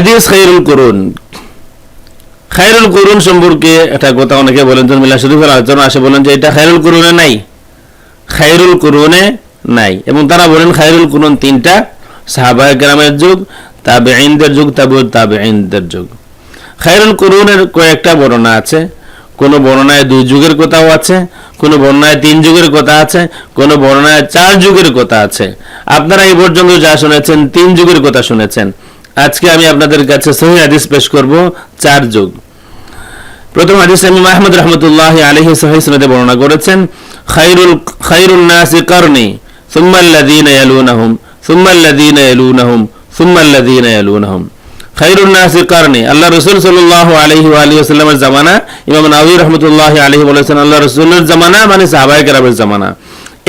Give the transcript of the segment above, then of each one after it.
হাদিস খাইরুল করুন। খাইরুল করুন সম্পর্কে একটা কথা অনেকে বলেন তো মিলা শরীফের আলোচনা আসে, বলেন যে এটা খাইরুল করুনে নাই। খাইরুল করুনে নাই। এবং তারা বলেন খাইরুল করুন তিনটা সাহাবাহ গ্রামের যুগ তাবে আইনদের যুগ, তাবে তাবে আইনদের যুগ। খাইরুল করুনের কয়েকটা বর্ণনা আছে। কোনো বর্ণনায় দুই যুগের কথাও আছে, কোনো বর্ণনায় তিন যুগের কথা আছে, কোনো বর্ণনায় চার যুগের কথা আছে। আপনারা এই পর্যন্ত যা শুনেছেন, তিন যুগের কথা শুনেছেন। আজকে আমি আপনাদের কাছে সহি হাদিস পেশ করব চার যুগ। প্রথম হাদিস আমি মাহমুদ রহমতুল্লাহ আলহি সহি সনদে বর্ণনা করেছেন, খাইরুল খাইরুল নাসি করনি, সুম্মাল্লাযীনা ইয়ালুনাহুম সুম্মাল্লাযীনা ইয়ালুনাহুম সুম্মাল্লাযীনা ইয়ালুনাহুম। খাইরুল নাসি করনি, আল্লাহ রাসূল ওয়া আলিহি ওয়াসাল্লামের জামানা, ইমাম নাওয়ী রাহমাতুল্লাহি আলাইহি বলেছেন, আল্লাহ রাসূলের জামানা মানে সাহাবায়ে কেরামের জামানা।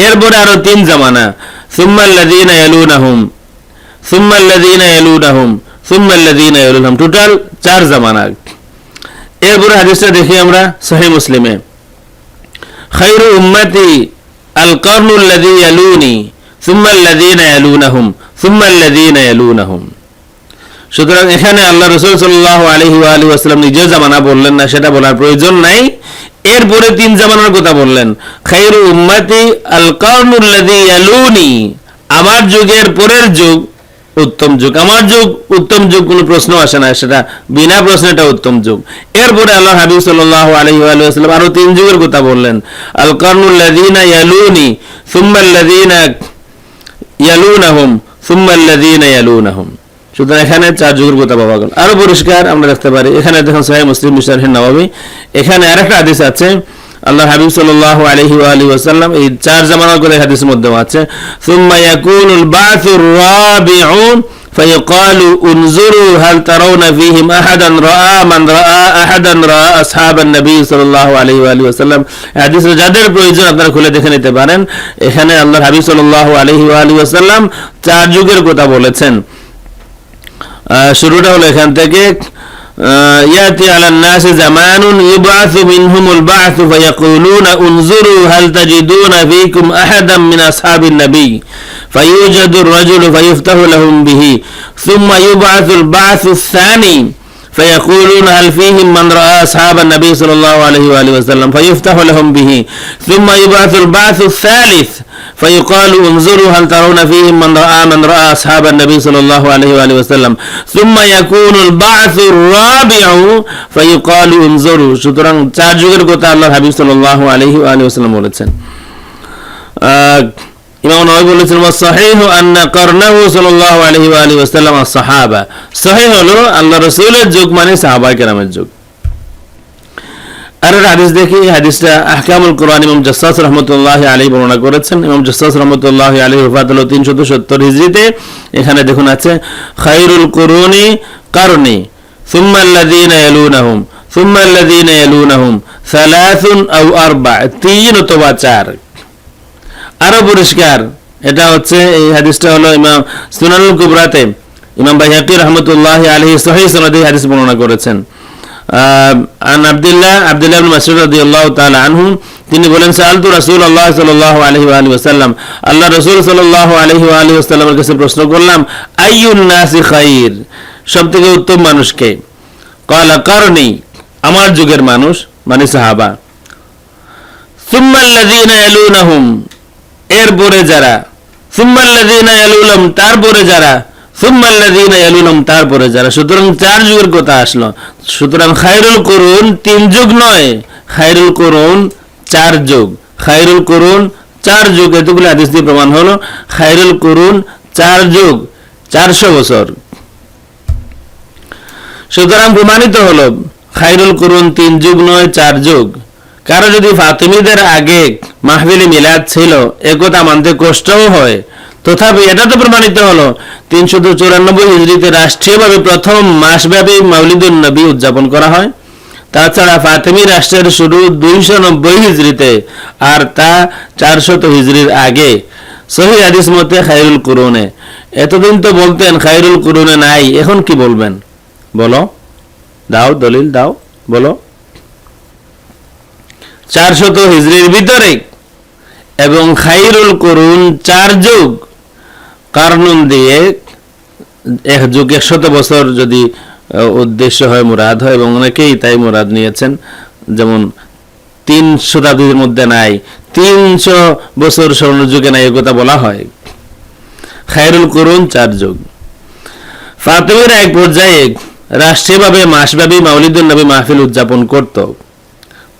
এরপরে আরও তিন জামানা, সুম্মাল্লাযীনা ইয়ালুনাহুম টোটাল চার জামানা এরপরে হাদিসটা দেখি আমরা সহি মুসলিমে। উম্মতি আল সুতরাং এখানে আল্লাহ রসুল নিজের জামানা বললেন না, সেটা বলার প্রয়োজন নাই। এরপরে তিন জামানার কথা বললেন। খাইরু উম্মতি আল ইয়ালুনি, আমার যুগের পরের যুগ উত্তম যুগ। আমার যুগ উত্তম যুগ কোনো প্রশ্ন আসে না, সেটা বিনা প্রশ্নে এটা উত্তম যুগ। এরপরে আল্লাহ হাবিব সাল্লাহ আলহি আলহাম আরও তিন যুগের কথা বললেন। আল কর্নুল্লাযীনা ইয়ালুনি সুম্মাল্লাযীনা ইয়ালুনাহুম সুতরাং এখানে চার যুগের কথা গেল। আরও পরিষ্কার আমরা দেখতে পারি। এখানে দেখুন সাহেব মুসলিম মিশারহিন নবাবী এখানে আরেকটা আদেশ আছে। আল্লাহ হাবিব সাল্লাল্লাহু আলাইহি ওয়া আলিহি ওয়াসাল্লাম এই চার জামানার কথা এই হাদিসের মধ্যেও আছে সুম্মা ইয়াকুনুল বাসুর রাবিউন فيقال انظروا هل ترون فيهم احدا راى من راى احدا راى اصحاب النبي صلى الله عليه واله وسلم হাদিস যাদের প্রয়োজন আপনারা খুলে দেখে নিতে পারেন এখানে আল্লাহর হাবিব সাল্লাল্লাহু আলাইহি ওয়া আলিহি ওয়াসাল্লাম চার যুগের কথা বলেছেন আহ, শুরুটা হলো এখান থেকে آه، يأتي على الناس زمان يبعث منهم البعث فيقولون انظروا هل تجدون فيكم أحدا من أصحاب النبي؟ فيوجد الرجل فيفتح لهم به ثم يبعث البعث الثاني فيقولون هل فيهم من رأى أصحاب النبي صلى الله عليه وآله وسلم فيفتح لهم به ثم يبعث البعث الثالث فيقال انظروا هل ترون فيهم من رأى من رأى أصحاب النبي صلى الله عليه وآله وسلم ثم يكون البعث الرابع فيقال انظروا সুতরাং চার যুগের কথা আল্লাহ হাবিব সাল্লাল্লাহু আলাইহি ওয়া আলিহি ওয়াসাল্লাম বলেছেন আহ, ইমাম নবী বলেছেন সহিহ আন্না করনাহু সাল্লাল্লাহু আলাইহি ওয়া আলিহি ওয়াসাল্লাম সাহাবা সহিহ হলো আল্লাহ রাসূলের যুগ মানে সাহাবা কেরামের যুগ। আর হাদিস দেখি হাদিসটা আহকামুল কোরআন ইমাম জাসাস রহমতুল্লাহ আলী বর্ণনা করেছেন। ইমাম জাসাস রহমতুল্লাহ আলী রফাত হলো তিনশত সত্তর হিজরিতে এখানে দেখুন আছে, খাইরুল করুনি কারণে সুম্মাল্লাযীনা ইয়ালুনাহুম সুম্মাল্লাযীনা ইয়ালুনাহুম সালাসুন আও আরবা, তিন অথবা চার। আরও পরিষ্কার এটা হচ্ছে এই হাদিসটা হলো ইমাম সুনানুল কুবরাতে। ইমাম বাইহাকি রহমতুল্লাহ আলহি সহি হাদিস বর্ণনা করেছেন। আন তাআলা আনহু, তিনি বলেন আল্লাহ কাছে প্রশ্ন করলাম, আইয়ুন নাসি খাইর? সবথেকে উত্তম মানুষকে। ক্বালা কারনি আমার যুগের মানুষ মানে সাহাবা। এরপরে যারা, সুম্মাল্লাযীনা ইয়ালুলাম তারপরে যারা, সুম্মাল্লাযীনা ইয়ালুলাম তারপরে যারা। সুতরাং চার যুগের কথা আসলো। সুতরাং খায়রুল করুন তিন যুগ নয়, খায়রুল করুন চার যুগ। খায়রুল করুন চার যুগ, এতগুলো হাদিস দিয়ে প্রমাণ হলো। খায়রুল করুন চার যুগ, চারশো বছর। সুতরাং প্রমাণিত হলো খাইরুল করুন তিন যুগ নয়, চার যুগ। কারও যদি ফাতিমিদের আগে মাহফিলি মিলাদ ছিল একথা মানতে কষ্টও হয়। তথাপি এটা তো প্রমাণিত হলো তিনশত চুরানব্বই হিজড়িতে রাষ্ট্রীয়ভাবে প্রথম মাসব্যাপী মাউলিদুল নবী উদযাপন করা হয়। তাছাড়া ফাতেমি রাষ্ট্রের শুরু দুইশো নব্বই হিজড়িতে আর তা চারশত হিজড়ির আগে। সহি হাদিস মতে খাইরুল কুরুনে। এতদিন তো বলতেন খাইরুল কুরুনে নাই, এখন কি বলবেন? বলো। দাও, দলিল দাও, বলো। চারশত হিজড়ির ভিতরে এবং খাইরুল করুন চার যুগ। কারণুন দিয়ে এক যুগ, একশত বছর যদি উদ্দেশ্য হয়, মুরাদ হয়, এবং অনেকেই তাই মুরাদ নিয়েছেন। যেমন তিন শতাব্দীর মধ্যে নাই, তিনশো বছর স্বর্ণ যুগে নাই কথা বলা হয়। খায়রুল করুন চার যুগ। ফাতেমের এক পর্যায়ে রাষ্ট্রীয়ভাবে মাসব্যাপী মাউলিদুল নবী মাহফিল উদযাপন করত।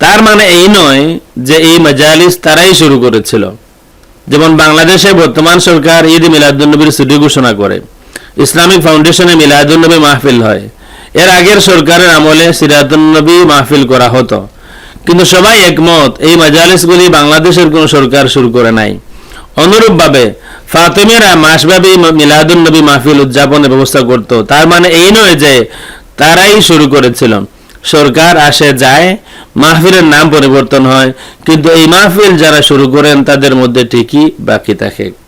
তার মানে এই নয় যে এই মাজালিস তারাই শুরু করেছিল। যেমন বাংলাদেশে বর্তমান সরকার ঈদ মিলাদুন্নবীর ছুটি ঘোষণা করে। ইসলামিক ফাউন্ডেশনে মিলাদুন্নবী মাহফিল হয়। এর আগের সরকারের আমলে সিরাতুন্নবী মাহফিল করা হতো। কিন্তু সবাই একমত, এই মাজালিসগুলি বাংলাদেশের কোনো সরকার শুরু করে নাই। অনুরূপভাবে ফাতেমেরা মাসব্যাপী মিলাদুন্নবী মাহফিল উদযাপনের ব্যবস্থা করত। তার মানে এই নয় যে তারাই শুরু করেছিল। সরকার আসে, যায়, মাহফিলের নাম পরিবর্তন হয়। কিন্তু এই মাহফিল যারা শুরু করেন, তাদের মধ্যে ঠিকই বাকি থাকে।